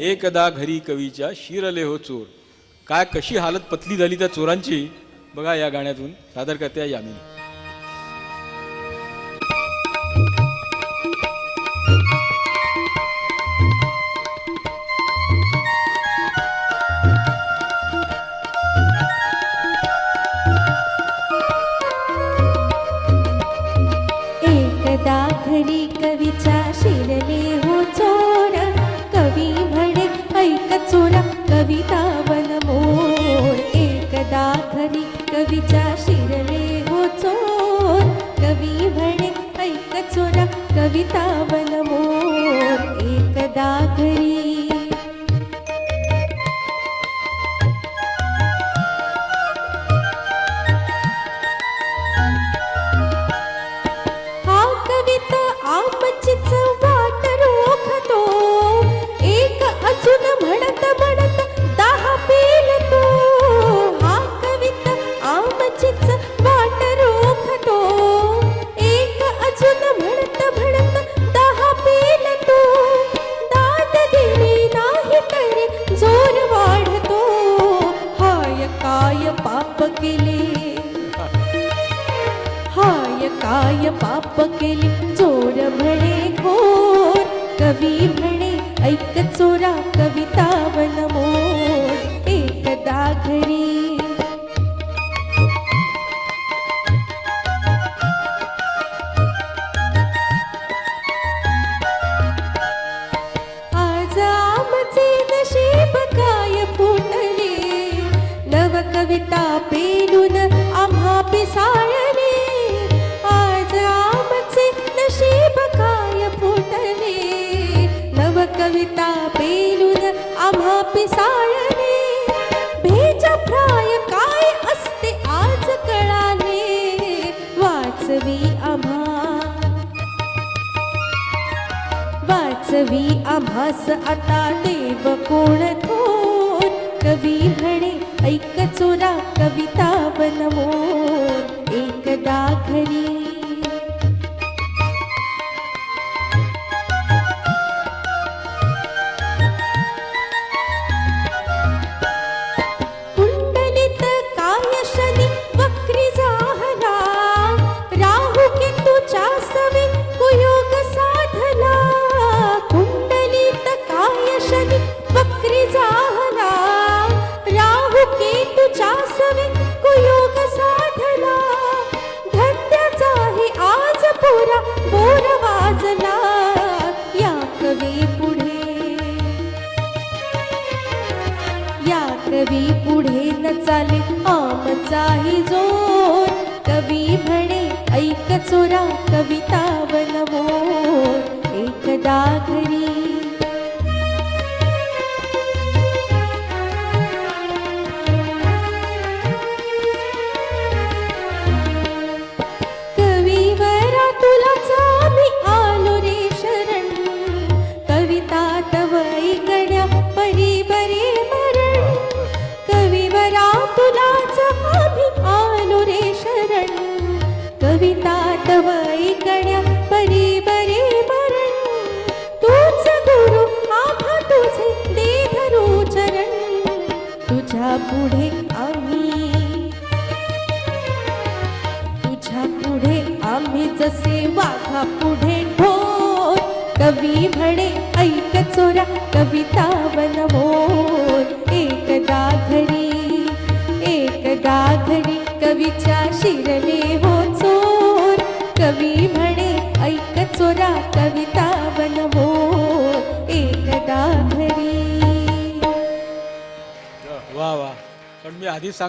एकदा घरी कवीच्या शिरले हो चोर. काय कशी हालत पतली झाली त्या चोरांची? बघा या गाण्यातून. सादर करते यामिनी. एकदा घरी कवीच्या शिरले हो चोर. ऐक चोरा कविता मोर. एकदा खरी कवीच्या शिरले हो चोर. कवी म्हणे ऐक चोरा कविता मोर. एकदा घरी काय पाप केली? चोर म्हणे घोर. कवी म्हणे ऐक चोरा कविता पेलून आम्हा पिसाळले. भेज काय असते आज कळाले. वाचवी आम्हा. वाचवी आभास आता देव कोण थोर कवी म्हणे ऐक चोरा कविता बनवो एकदा घरी पुढे. या कवी पुढे न चाले आमचाही जोर. कवी म्हणे ऐक चोरा कविता बनमोर एकदा कविता तव ऐकण्या परी बरे मरण तूच गुरु आम्हा तुझे दे धरू चरण। तुझ्या पुढे आम्ही। तुझ्या पुढे आम्ही जसे वाघा पुढे ठोर कवी म्हणे ऐक चोरा कविता बनवो एकदा घरी एकदा घरी कवीच्या शिरले कविता बनवो एकदा घरी. वा वा. पण मी आधी सांग